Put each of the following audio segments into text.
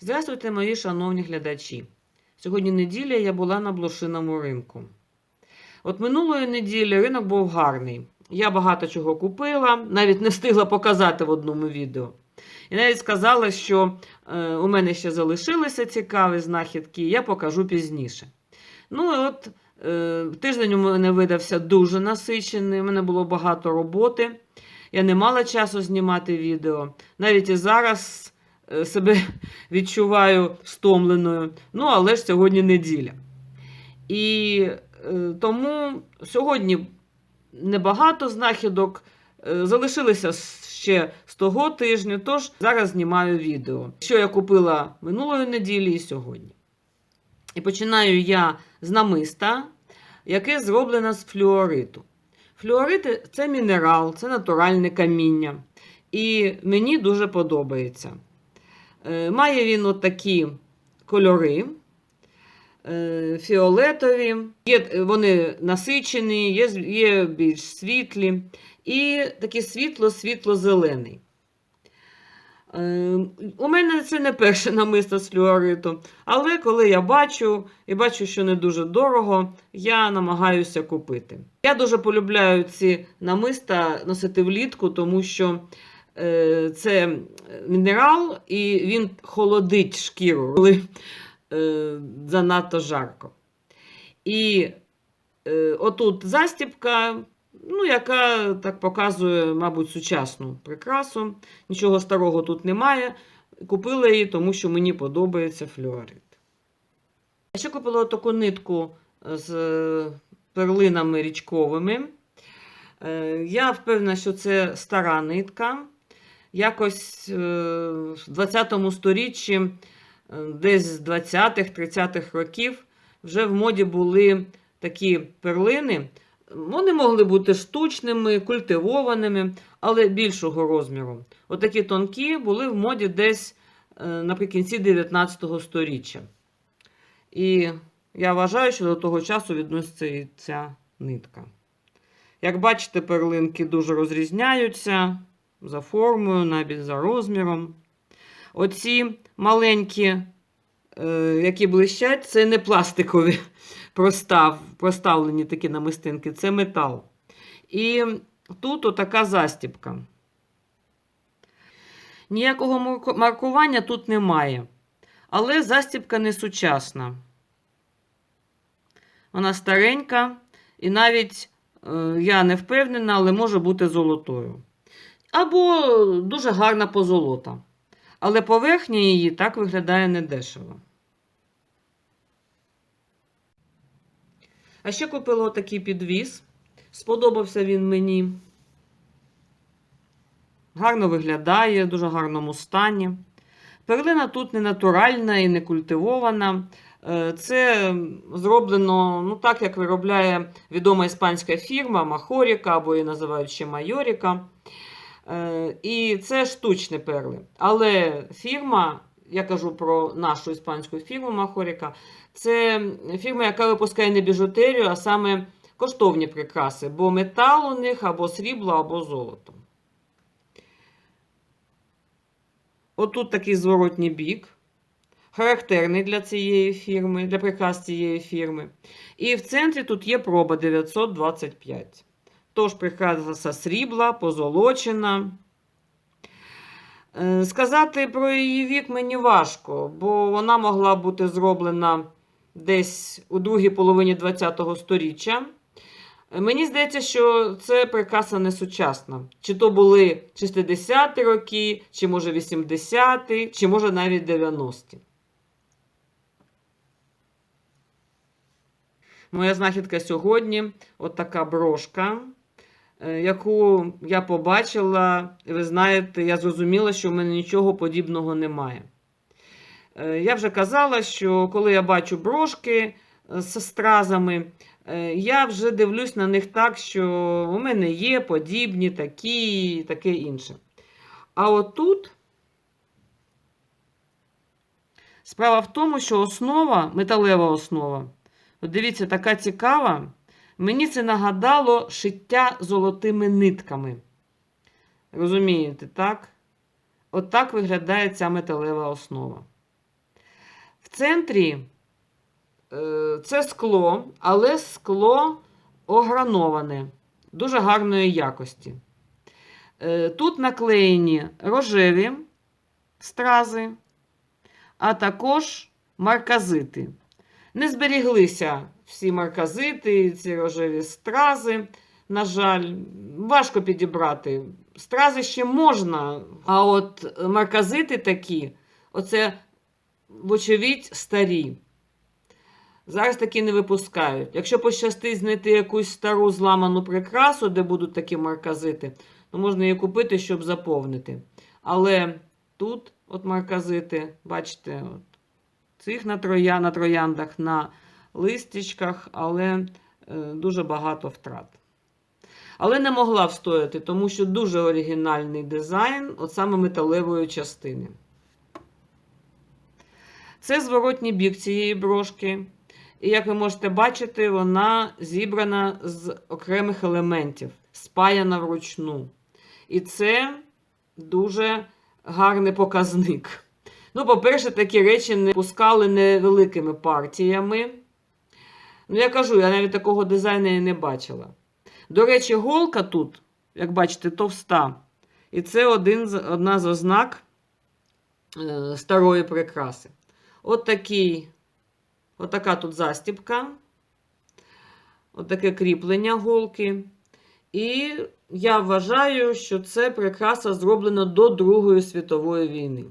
Здравствуйте, мої шановні глядачі. Сьогодні неділя я була на блошиному ринку. От минулої неділі ринок був гарний. Я багато чого купила, навіть не встигла показати в одному відео. І навіть сказала, що е, у мене ще залишилися цікаві знахідки, я покажу пізніше. Ну і от е, тиждень у мене видався дуже насичений, у мене було багато роботи. Я не мала часу знімати відео. Навіть і зараз себе відчуваю стомленою. Ну, але ж сьогодні неділя. І е, тому сьогодні небагато знахідок. Е, Залишилися ще з того тижня, тож зараз знімаю відео, що я купила минулої неділі і сьогодні. І починаю я з намиста, яке зроблено з флюориту. Флюорит це мінерал, це натуральне каміння. І мені дуже подобається. Е, Має він от такі кольори е, фіолетові, є, вони насичені, є, є більш світлі, і такі світло-світло-зелений. Е, У мене це не перше намисто з флюориту, але коли я бачу і бачу, що не дуже дорого, я намагаюся купити. Я дуже полюбляю ці намиста носити влітку, тому що е, це мінерал і він холодить шкіру, коли е, занадто жарко. І е, отут застібка, ну, яка так показує, мабуть, сучасну прикрасу. Нічого старого тут немає. Купила її, тому що мені подобається флюорит. Я ще купила таку нитку з е, перлинами річковими. Е, Я впевнена, що це стара нитка. Якось е, в 20 сторіччі, е, десь з 20-х-30-х років, вже в моді були такі перлини. Вони могли бути штучними, культивованими, але більшого розміру. Отакі тонкі були в моді десь е, наприкінці 19 сторіччя. І я вважаю, що до того часу відноситься і ця нитка. Як бачите, перлинки дуже розрізняються за формою, навіть за розміром. Оці маленькі, е, які блищать, це не пластикові простав, проставлені такі намистинки, це метал. І тут отака застібка. Ніякого маркування тут немає. Але застібка не сучасна. Вона старенька, і навіть е, я не впевнена, але може бути золотою. Або дуже гарна позолота. Але поверхня її так виглядає недешево. А ще купила отакий підвіз. Сподобався він мені. Гарно виглядає, в дуже гарному стані. Перлина тут не натуральна і не культивована. Е, Це зроблено ну, так, як виробляє відома іспанська фірма Махоріка або її називають ще Майоріка. Е, І це штучні перли. Але фірма, я кажу про нашу іспанську фірму Махоріка, це фірма, яка випускає не біжутерію, а саме коштовні прикраси, бо метал у них або срібло, або золото. Отут такий зворотній бік, характерний для цієї фірми, для прикрас цієї фірми. І в центрі тут є проба 925. Тож прикраса срібла, позолочена. Е, Сказати про її вік мені важко, бо вона могла бути зроблена десь у другій половині ХХ століття. Е, Мені здається, що це прикраса не сучасна. Чи то були 60-ті роки, чи може 80-ті, чи може навіть 90-ті. Моя знахідка сьогодні от така брошка, яку я побачила, і ви знаєте, я зрозуміла, що в мене нічого подібного немає. Е, Я вже казала, що коли я бачу брошки е, з стразами, е, я вже дивлюсь на них так, що у мене є подібні, такі і таке інше. А отут справа в тому, що основа, металева основа, от дивіться, така цікава. Мені це нагадало шиття золотими нитками. Розумієте, так? От виглядає ця металева основа. В центрі е, це скло, але скло ограноване, дуже гарної якості. Е, Тут наклеєні рожеві стрази, а також марказити. Не зберіглися всі марказити, ці рожеві стрази. На жаль, важко підібрати. Стрази ще можна, а от марказити такі, оце, вочевидь, старі. Зараз такі не випускають. Якщо пощастить знайти якусь стару зламану прикрасу, де будуть такі марказити, то можна її купити, щоб заповнити. Але тут, от марказити, бачите, от, цих на, троя, на трояндах, на листячках, але е, дуже багато втрат. Але не могла встояти, тому що дуже оригінальний дизайн, от саме металевої частини. Це зворотній бік цієї брошки. І як ви можете бачити, вона зібрана з окремих елементів, спаяна вручну. І це дуже гарний показник. Ну, по-перше, такі речі не пускали невеликими партіями. Ну, я кажу, я навіть такого дизайну і не бачила. До речі, голка тут, як бачите, товста. І це один, одна з ознак е, старої прикраси. От такий, от тут застібка, от таке кріплення голки. І я вважаю, що це прикраса зроблена до Другої світової війни.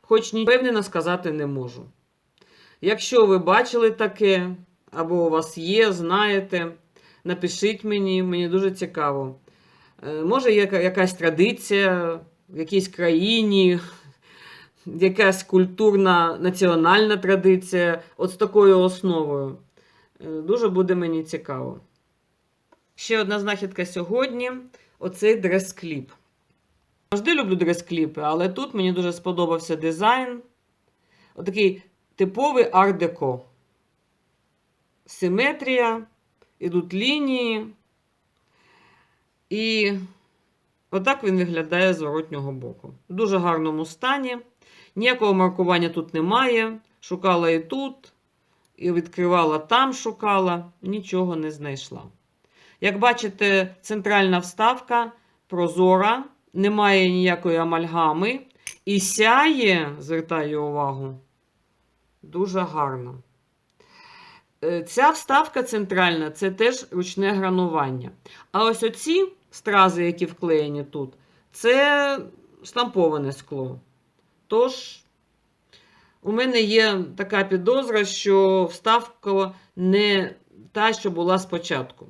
Хоч ні впевнено сказати не можу. Якщо ви бачили таке, або у вас є, знаєте, напишіть мені, мені дуже цікаво. Е, Може, є якась традиція в якійсь країні, якась культурна національна традиція, от з такою основою. Е, Дуже буде мені цікаво. Ще одна знахідка сьогодні оцей дрес-кліп. Завжди люблю дрес-кліпи, але тут мені дуже сподобався дизайн. Отакий типовий арт-деко. Симетрія, ідуть лінії. І отак він виглядає з зворотнього боку. В дуже гарному стані. Ніякого маркування тут немає. Шукала і тут, і відкривала там, шукала, нічого не знайшла. Як бачите, центральна вставка прозора, немає ніякої амальгами. І сяє, звертаю увагу, дуже гарно. Е, Ця вставка центральна це теж ручне гранування. А ось оці стрази, які вклеєні тут, це штамповане скло. Тож, у мене є така підозра, що вставка не та, що була спочатку.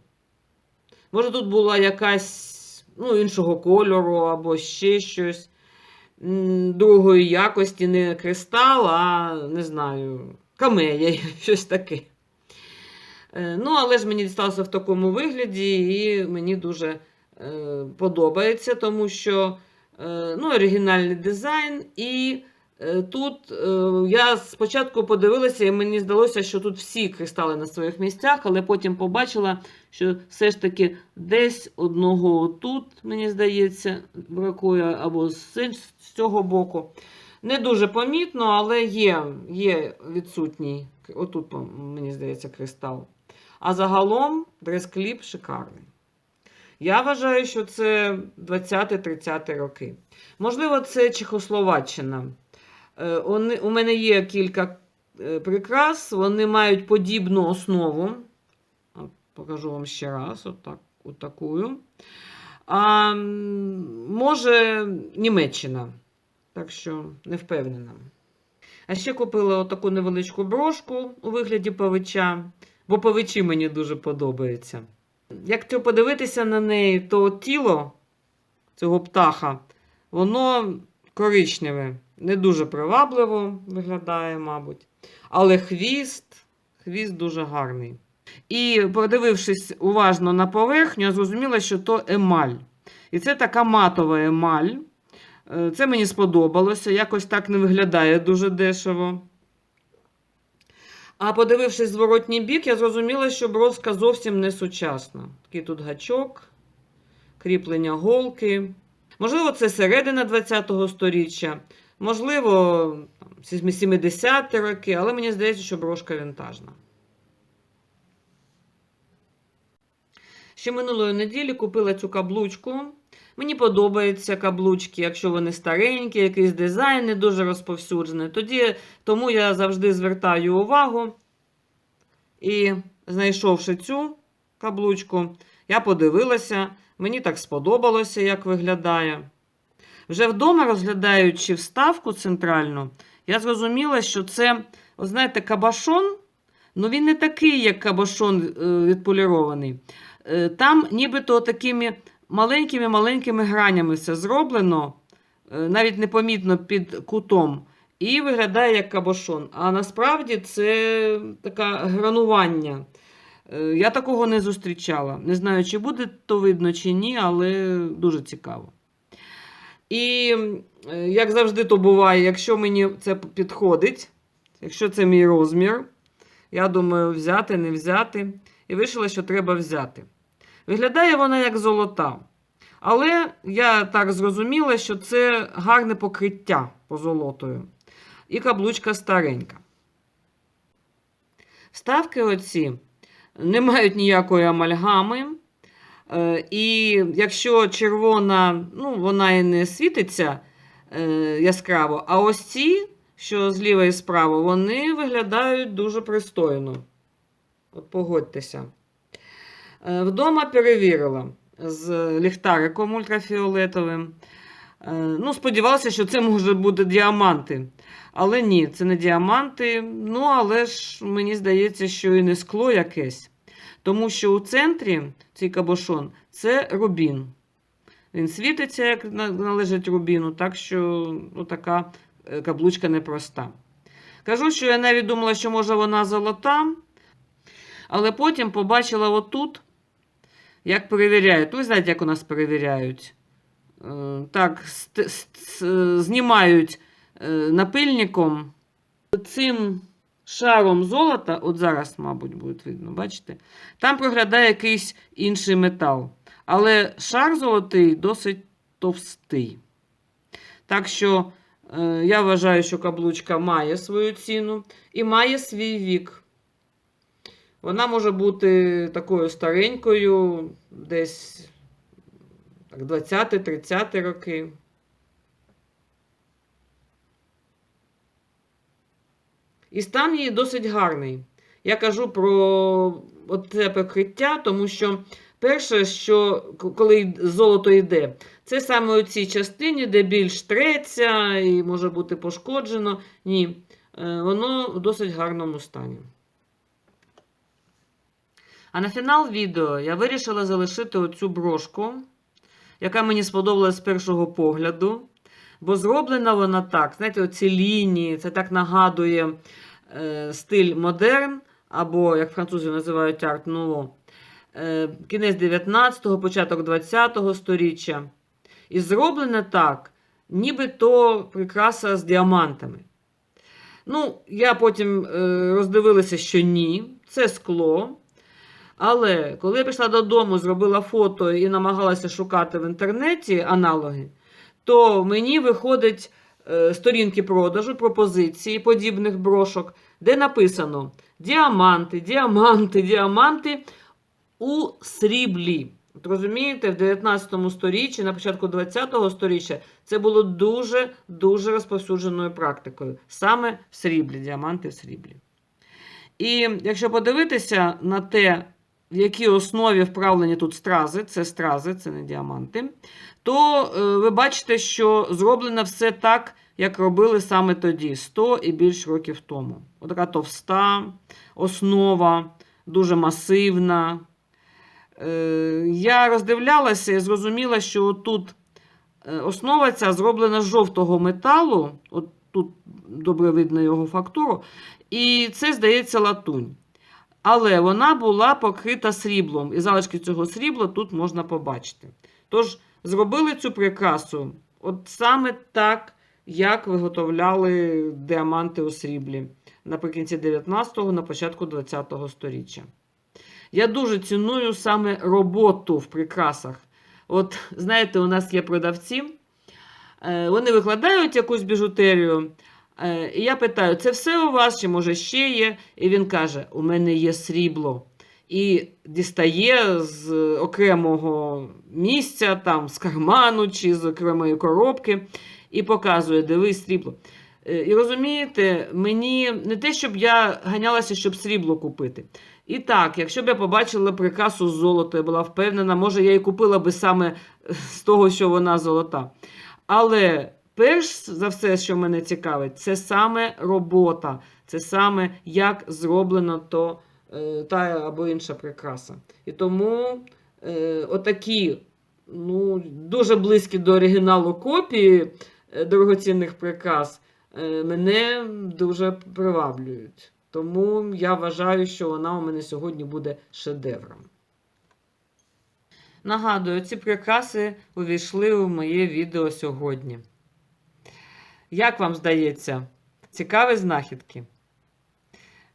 Може, тут була якась ну, іншого кольору або ще щось другої якості, не кристал, а не знаю, камея, щось таке. Е, Ну, але ж мені дісталося в такому вигляді, і мені дуже е, подобається, тому що е, ну, оригінальний дизайн. І тут я спочатку подивилася, і мені здалося, що тут всі кристали на своїх місцях, але потім побачила, що все ж таки десь одного тут, мені здається, бракує, або з, цього боку. Не дуже помітно, але є, є відсутній. Отут, мені здається, кристал. А загалом дрес-кліп шикарний. Я вважаю, що це 20-30 роки. Можливо, це Чехословаччина. Е, У мене є кілька е, прикрас, вони мають подібну основу. От, покажу вам ще раз, отак, отакую. А, може, Німеччина. Так що не впевнена. А ще купила отаку невеличку брошку у вигляді павича, бо павичі мені дуже подобаються. Як подивитися на неї, то тіло цього птаха, воно коричневе, не дуже привабливо виглядає, мабуть. Але хвіст, хвіст дуже гарний. І подивившись уважно на поверхню, я зрозуміла, що то емаль. І це така матова емаль. Е, Це мені сподобалося. Якось так не виглядає дуже дешево. А подивившись зворотній бік, я зрозуміла, що броска зовсім не сучасна. Такий тут гачок, кріплення голки. Можливо, це середина ХХ століття. Можливо, 70-ті роки, але мені здається, що брошка вінтажна. Ще минулої неділі купила цю каблучку. Мені подобаються каблучки, якщо вони старенькі, якийсь дизайн не дуже розповсюджений. Тоді, тому я завжди звертаю увагу. І знайшовши цю каблучку, я подивилася, мені так сподобалося, як виглядає. Вже вдома, розглядаючи вставку центральну, я зрозуміла, що це, знаєте, кабашон, ну він не такий, як кабашон е, відполірований. Е, Там нібито такими маленькими-маленькими гранями все зроблено, е, навіть непомітно під кутом, і виглядає як кабашон. А насправді це таке гранування. Е, Я такого не зустрічала. Не знаю, чи буде то видно, чи ні, але дуже цікаво. І, е, як завжди, то буває, якщо мені це підходить, якщо це мій розмір, я думаю, взяти, не взяти. І вирішила, що треба взяти. Виглядає вона як золота. Але я так зрозуміла, що це гарне покриття позолотою. І каблучка старенька. Вставки оці не мають ніякої амальгами. Е, І якщо червона, ну, вона і не світиться е, яскраво, а ось ці, що зліва і справа, вони виглядають дуже пристойно. От погодьтеся. Е, Вдома перевірила з ліхтариком ультрафіолетовим. Е, Ну, сподівалася, що це може бути діаманти. Але ні, це не діаманти. Ну, але ж мені здається, що і не скло якесь. Тому що у центрі цей кабошон це рубін. Він світиться, як належить рубіну, так що ну, така е, каблучка непроста. Кажу, що я навіть думала, що може вона золота, але потім побачила отут, як перевіряють. Ви знаєте, як у нас перевіряють. Е, Так, знімають е, напильником цим шаром золота, от зараз, мабуть, буде видно, бачите? Там проглядає якийсь інший метал. Але шар золотий досить товстий. Так що е, я вважаю, що каблучка має свою ціну і має свій вік. Вона може бути такою старенькою, десь 20-30 роки. І стан її досить гарний. Я кажу про це покриття, тому що перше, що коли золото йде, це саме у цій частині, де більш треться і може бути пошкоджено. Ні, е, воно в досить гарному стані. А на фінал відео я вирішила залишити оцю брошку, яка мені сподобалась з першого погляду. Бо зроблена вона так, знаєте, оці лінії, це так нагадує е, стиль модерн, або, як французи називають арт нуво. Е, кінець 19-го, початок 20-го сторіччя. І зроблена так, ніби то прикраса з діамантами. Ну, я потім е, роздивилася, що ні, це скло. Але коли я прийшла додому, зробила фото і намагалася шукати в інтернеті аналоги, то мені виходять е, сторінки продажу, пропозиції подібних брошок, де написано діаманти, діаманти, діаманти у сріблі. От розумієте, в 19 сторіччі, на початку 20-го сторіччя, це було дуже-дуже розповсюдженою практикою. Саме в сріблі, діаманти в сріблі. І якщо подивитися на те, в якій основі вправлені тут стрази, це стрази, це не діаманти, то е, ви бачите, що зроблено все так, як робили саме тоді, 100 і більш років тому. Отака товста основа, дуже масивна. Е, я роздивлялася і зрозуміла, що тут е, основа ця зроблена з жовтого металу, от тут добре видно його фактуру, і це, здається, латунь. Але вона була покрита сріблом, і залишки цього срібла тут можна побачити. Тож, зробили цю прикрасу от саме так, як виготовляли діаманти у сріблі наприкінці 19-го, на початку 20-го сторіччя. Я дуже ціную саме роботу в прикрасах. От, знаєте, у нас є продавці, Е, Вони викладають якусь біжутерію. Е, І я питаю: це все у вас, чи може ще є? І він каже: у мене є срібло. І дістає з окремого місця, там, з карману чи з окремої коробки, і показує, дивись срібло. Е, І розумієте, мені не те, щоб я ганялася, щоб срібло купити. І так, якщо б я побачила прикрасу з золота, я була впевнена, може, я і купила би саме з того, що вона золота. Але перш за все, що мене цікавить, це саме робота, це саме як зроблено то е, та або інша прикраса. І тому е, отакі ну, дуже близькі до оригіналу копії е, дорогоцінних прикрас е, мене дуже приваблюють. Тому я вважаю, що вона у мене сьогодні буде шедевром. Нагадую, ці прикраси увійшли у моє відео сьогодні. Як вам здається, цікаві знахідки?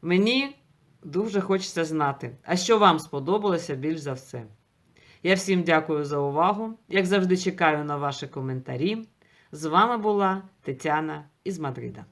Мені дуже хочеться знати, а що вам сподобалося більш за все. Я всім дякую за увагу. Як завжди, чекаю на ваші коментарі. З вами була Тетяна із Мадрида.